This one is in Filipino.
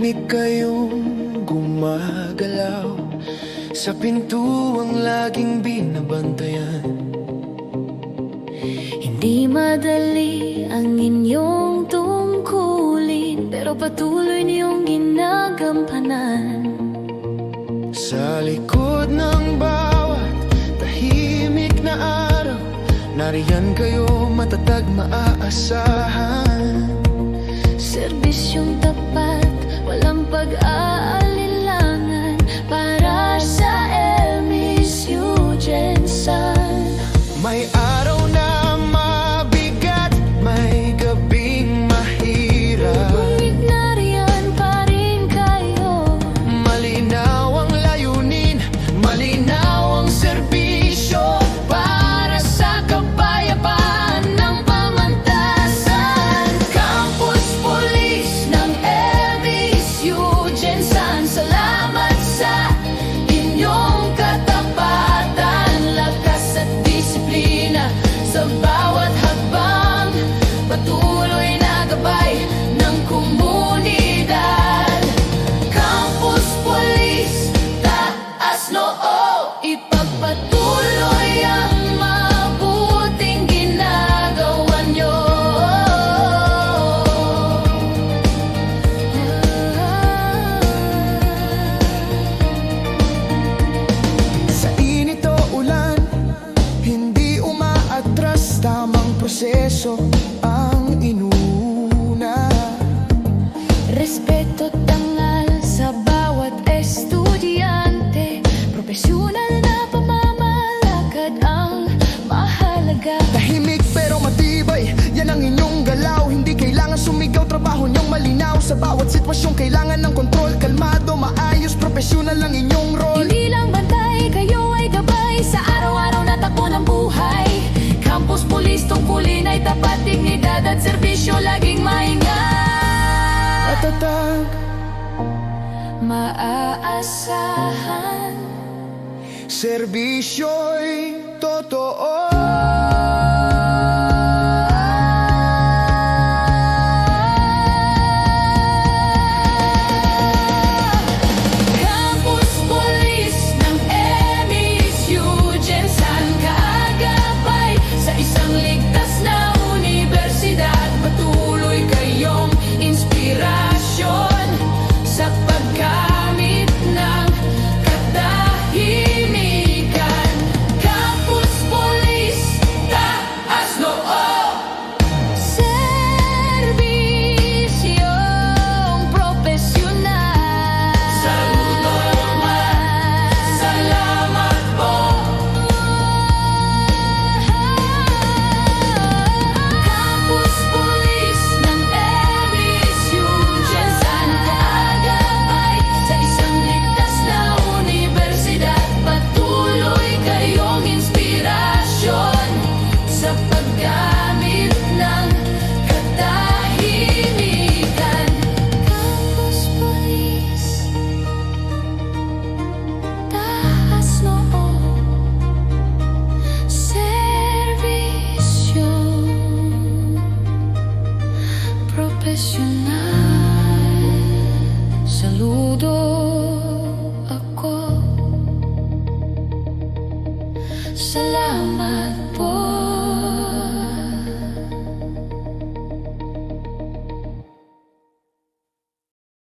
Tahimik kayong gumagalaw. Sa pintuang laging binabantayan. Hindi madali ang inyong tungkulin Pero patuloy niyong ginagampanan. Sa likod ng bawat tahimik na araw Nariyan kayo matatag maaasahan. Serbisyong tapat walang pag-aalilangan Tamang proseso ang inuna. Respeto tangal sa bawat estudyante. Profesional na pamamalakad ang mahalaga. Tahimik pero matibay, yan ang inyong galaw. Hindi kailangan sumigaw, trabaho niyong malinaw. Sa bawat sitwasyon kailangan ng kontrol laging maingat. Matatag, Maaasahan. Serbisyo'y totoo Sa pagkamit Salamat po.